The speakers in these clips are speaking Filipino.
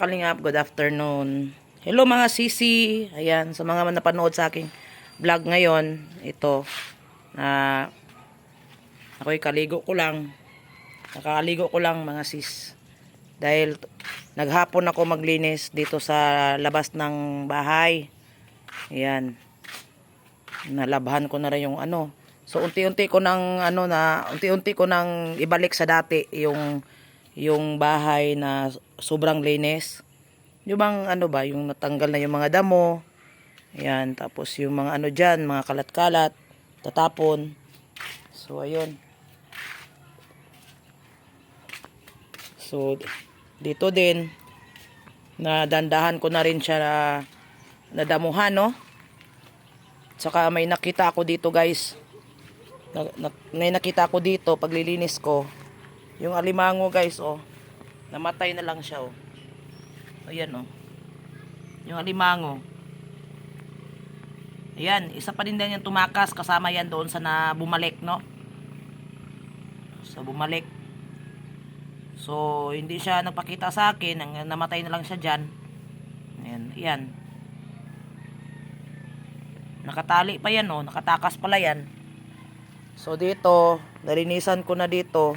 Mga kalingap, good afternoon. Hello mga sisi. Ayan, sa mga napanood sa aking vlog ngayon, ito, na ako'y kaligo ko lang. Nakakaligo ko lang mga sis. Dahil naghapon ako maglinis dito sa labas ng bahay. Ayan. Nalabhan ko na rin yung ano. So unti-unti ko nang ano na, unti-unti ko nang ibalik sa dati yung yung bahay na sobrang linis. Yung bang ano ba, yung natanggal na yung mga damo. Ayan, tapos yung mga ano dyan, mga kalat-kalat, tatapon. So, ayun. So, dito din, nadandahan ko na rin siya na nadamuhan, no? Tsaka may nakita ako dito, guys. Na, na, may nakita ako dito, paglilinis ko, yung alimango guys, oh. Namatay na lang siya, oh. Ayan, oh. Yung alimango. Ayan, isa pa din din yung tumakas. Kasama yan doon sa na bumalik, no? Sa bumalik. So, hindi siya nagpakita sa akin. Ang namatay na lang siya dyan. Ayan, ayan. Nakatali pa yan, oh. Nakatakas pala yan. So, dito, nalinisan ko na dito.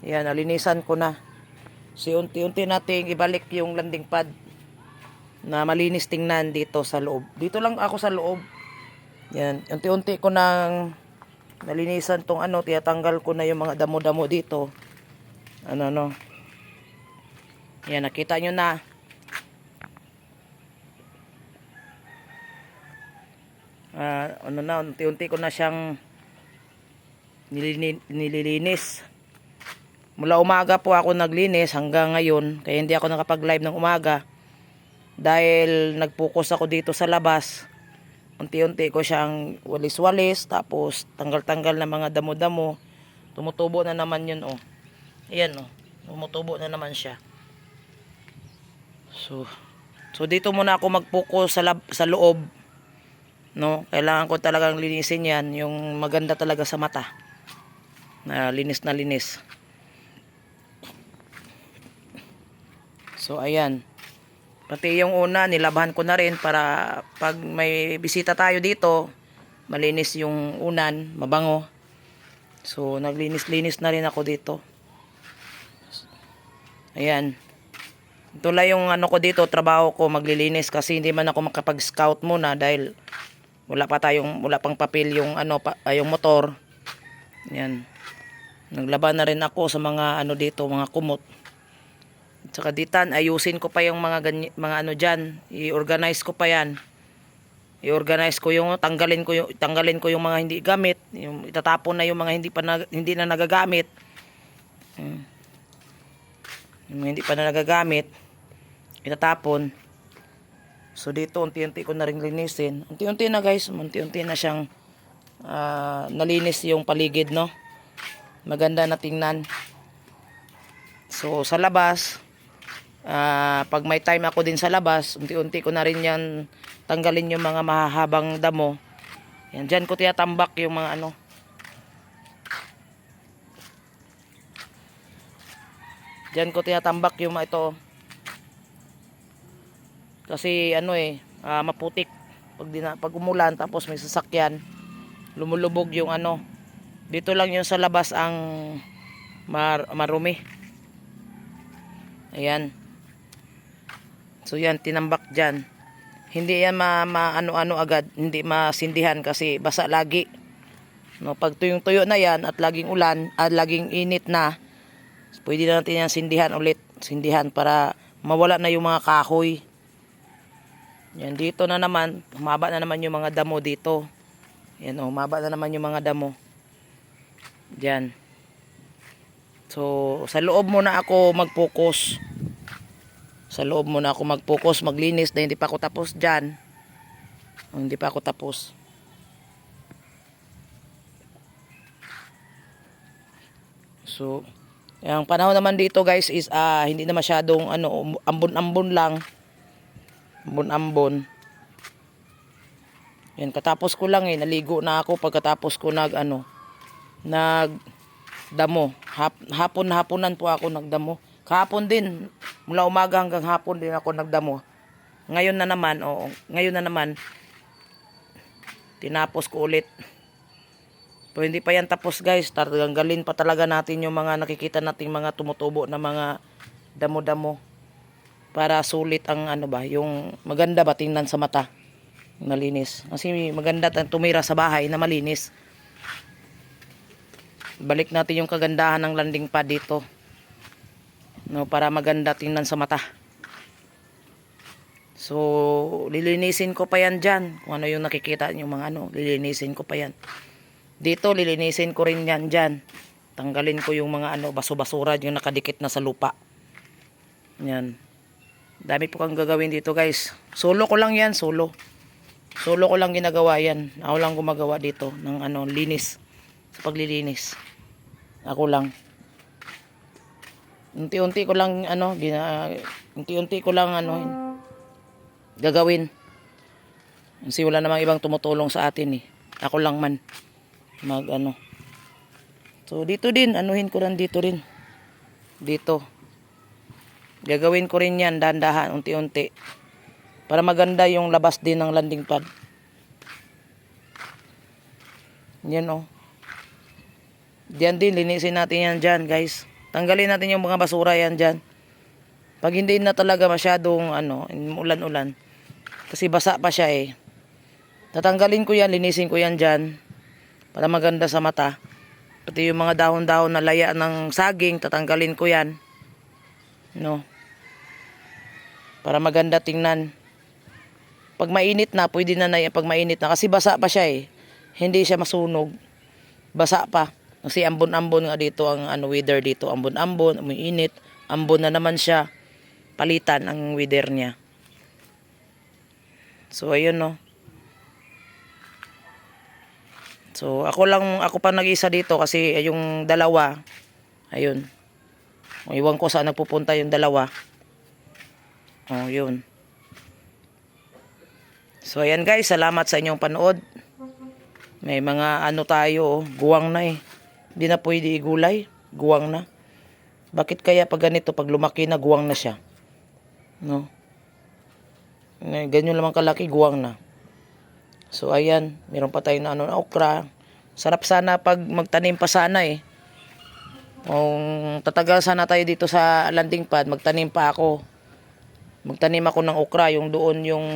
Yan, nalinisan ko na. Si unti-unti nating ibalik yung landing pad na malinis tingnan dito sa loob. Dito lang ako sa loob. Yan, unti-unti ko nang nalinisan tong ano, tiyatanggal ko na yung mga damo-damo dito. Ano no. Yan, nakita nyo na. Ah, ano na, unti-unti ko na siyang nilini- nililinis. Mula umaga po ako naglinis hanggang ngayon, kaya hindi ako nakapag-live ng umaga. Dahil nag-focus ako dito sa labas, unti-unti ko siyang walis-walis, tapos tanggal-tanggal na mga damo-damo. Tumutubo na naman yun, oh. Ayan, oh. Tumutubo na naman siya. So, so dito muna ako mag-focus sa, lab- sa loob. No, kailangan ko talagang linisin 'yan, yung maganda talaga sa mata. Na linis na linis. So ayan. Pati yung una nilabahan ko na rin para pag may bisita tayo dito, malinis yung unan, mabango. So naglinis-linis na rin ako dito. Ayan. Ito lang yung ano ko dito, trabaho ko, maglilinis kasi hindi man ako makapag-scout muna dahil wala pa tayong wala pang papel yung ano pa, ah, yung motor. Yan. Naglaba na rin ako sa mga ano dito, mga kumot. At saka ditan, ayusin ko pa yung mga ganyi, mga ano diyan, i-organize ko pa 'yan. I-organize ko yung tanggalin ko yung tanggalin ko yung mga hindi gamit, yung itatapon na yung mga hindi pa na, hindi na nagagamit. Hmm. Yung hindi pa na nagagamit, itatapon. So dito unti-unti ko na rin linisin. Unti-unti na guys, unti-unti na siyang ah, nalinis yung paligid no. Maganda na tingnan. So sa labas, ah, pag may time ako din sa labas, unti-unti ko na rin yan tanggalin yung mga mahahabang damo. Yan, dyan ko tiyatambak yung mga ano. Dyan ko tiyatambak yung mga ito. Kasi ano eh, ah, maputik pag, dina, pag umulan tapos may sasakyan, lumulubog yung ano. Dito lang yung sa labas ang mar, marumi. Ayan. So yan, tinambak dyan. Hindi yan ma, ma agad, hindi masindihan kasi basa lagi. No, pag tuyong-tuyo na yan at laging ulan, at laging init na, pwede na natin yan sindihan ulit. Sindihan para mawala na yung mga kahoy. Yan, dito na naman, humaba na naman yung mga damo dito. Yan, oh, humaba na naman yung mga damo. Diyan. So, sa loob muna ako mag-focus. Sa loob muna ako mag-focus, maglinis dahil hindi pa ako tapos diyan. Oh, hindi pa ako tapos. So, ang panahon naman dito guys is ah, hindi na masyadong ano, ambon-ambon lang ambon-ambon. Yan, katapos ko lang eh, naligo na ako pagkatapos ko nag ano, nag damo. Hap, hapon haponan po ako nagdamo. Kahapon din, mula umaga hanggang hapon din ako nagdamo. Ngayon na naman, oo, ngayon na naman, tinapos ko ulit. Pero hindi pa yan tapos guys, tatanggalin pa talaga natin yung mga nakikita nating mga tumutubo na mga damo-damo. Para sulit ang ano ba, yung maganda ba tingnan sa mata. Malinis. Kasi maganda tumira sa bahay na malinis. Balik natin yung kagandahan ng landing pad dito. No, para maganda tingnan sa mata. So, lilinisin ko pa yan dyan. Kung ano yung nakikita nyo mga ano, lilinisin ko pa yan. Dito, lilinisin ko rin yan dyan. Tanggalin ko yung mga ano, baso-basura yung nakadikit na sa lupa. Yan. Dami po kang gagawin dito guys. Solo ko lang yan, solo. Solo ko lang ginagawa yan. Ako lang gumagawa dito ng ano, linis. Sa paglilinis. Ako lang. Unti-unti ko lang ano, gina, unti-unti ko lang ano, gagawin. Kasi wala namang ibang tumutulong sa atin eh. Ako lang man mag ano. So dito din, anuhin ko rin dito rin. Dito. Gagawin ko rin yan dahan-dahan, unti-unti. Para maganda yung labas din ng landing pad. Yan oh. Diyan din, linisin natin yan dyan guys. Tanggalin natin yung mga basura yan dyan. Pag hindi na talaga masyadong ano, ulan-ulan. Kasi basa pa siya eh. Tatanggalin ko yan, linisin ko yan dyan. Para maganda sa mata. Pati yung mga dahon-dahon na laya ng saging, tatanggalin ko yan. No. Para maganda tingnan. Pag mainit na, pwede na na yan pag mainit na. Kasi basa pa siya eh. Hindi siya masunog. Basa pa. Kasi ambon-ambon nga dito ang ano, weather dito. Ambon-ambon, umiinit. Ambon na naman siya. Palitan ang weather niya. So, ayun no. So, ako lang, ako pa nag-isa dito kasi yung dalawa, ayun. O, iwan ko saan nagpupunta yung dalawa. Oh, yun. So, ayan guys, salamat sa inyong panood. May mga ano tayo, oh, guwang na eh. Hindi na pwede igulay, guwang na. Bakit kaya pag ganito, pag lumaki na, guwang na siya? No? Eh, Ganyan lamang kalaki, guwang na. So, ayan, meron pa tayong ano, na okra. Sarap sana pag magtanim pa sana eh. Kung tatagal sana tayo dito sa landing pad, magtanim pa ako. Magtanim ako ng okra, yung doon yung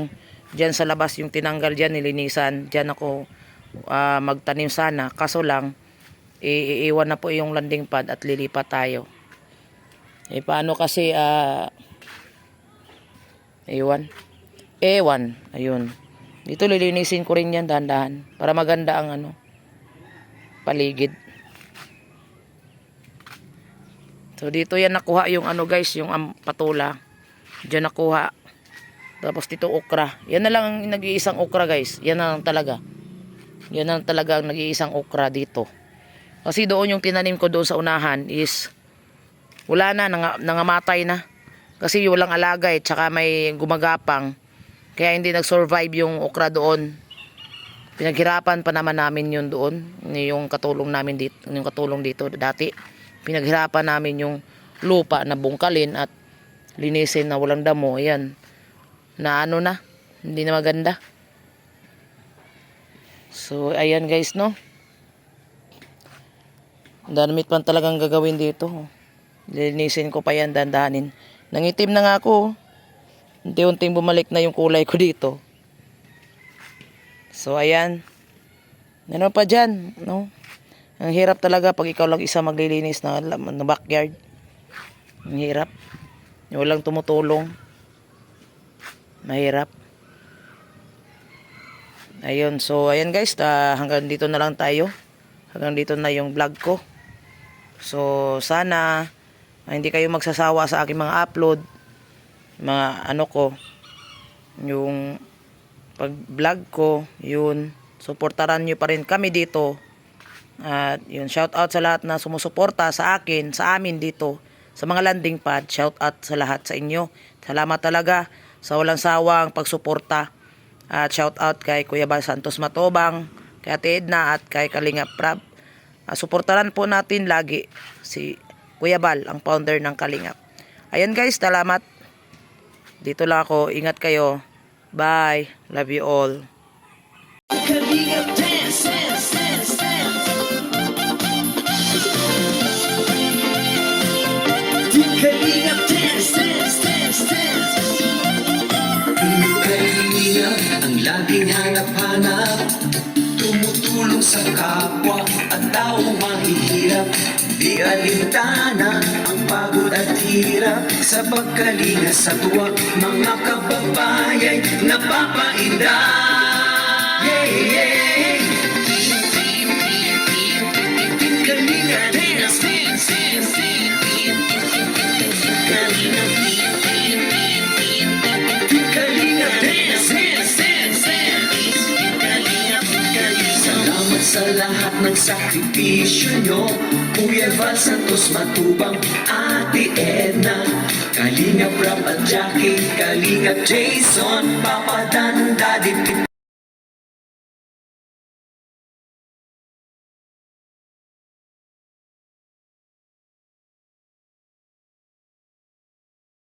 diyan sa labas yung tinanggal diyan nilinisan. Diyan ako ah, magtanim sana. Kaso lang iiwan na po yung landing pad at lilipat tayo. Eh paano kasi ah iwan? Ewan, ayun. Dito lilinisin ko rin yan dahan-dahan para maganda ang ano paligid. So dito yan nakuha yung ano guys, yung am, patula. Diyan nakuha. Tapos dito okra. Yan na lang ang nag-iisang okra guys. Yan na lang talaga. Yan na lang talaga ang nag-iisang okra dito. Kasi doon yung tinanim ko doon sa unahan is wala na, nang, nangamatay na. Kasi walang alaga eh, tsaka may gumagapang. Kaya hindi nag-survive yung okra doon. Pinaghirapan pa naman namin yun doon, yung katulong namin dito, yung katulong dito dati. Pinaghirapan namin yung lupa na bungkalin at linisin na walang damo. Ayan. Na ano na, hindi na maganda. So, ayan guys, no. Damit pa talagang gagawin dito. Linisin ko pa yan, dandahanin. Nangitim na nga ako. Unti-unting bumalik na yung kulay ko dito. So, ayan. Ano pa dyan, no? Ang hirap talaga pag ikaw lang isa maglilinis na, na backyard. Ang hirap. Yung walang tumutulong. Mahirap. Ayun, so ayan guys, ta, hanggang dito na lang tayo. Hanggang dito na yung vlog ko. So, sana ah, hindi kayo magsasawa sa aking mga upload. Mga ano ko. Yung pag vlog ko, yun. Suportaran nyo pa rin kami dito. At yun, shout out sa lahat na sumusuporta sa akin, sa amin dito. Sa mga landing pad, shout out sa lahat sa inyo. Salamat talaga sa walang sawang pagsuporta. At shout out kay Kuya Bal Santos Matobang, kay Ate Edna at kay Kalinga Prab. Ah, suportaran po natin lagi si Kuya Bal, ang founder ng Kalingap. Ayan guys, salamat. Dito lang ako. Ingat kayo. Bye. Love you all. Kalingap dance, dance, dance, dance. Kalingap dance, dance, dance, dance. Kalingap ang laging hanap-hanap Tumutulong sa kapwa at tao mahihirap Di alintana. Ang pagod at hirap Sa pagkalinga sa tuwa. Mga kababayan napapainda Yeah, yeah lahat ng sakripisyo nyo Kuya Val Santos Matubang Ate Edna Kalingap Rap at Jackie Kalingap Jason Papa Dan Daddy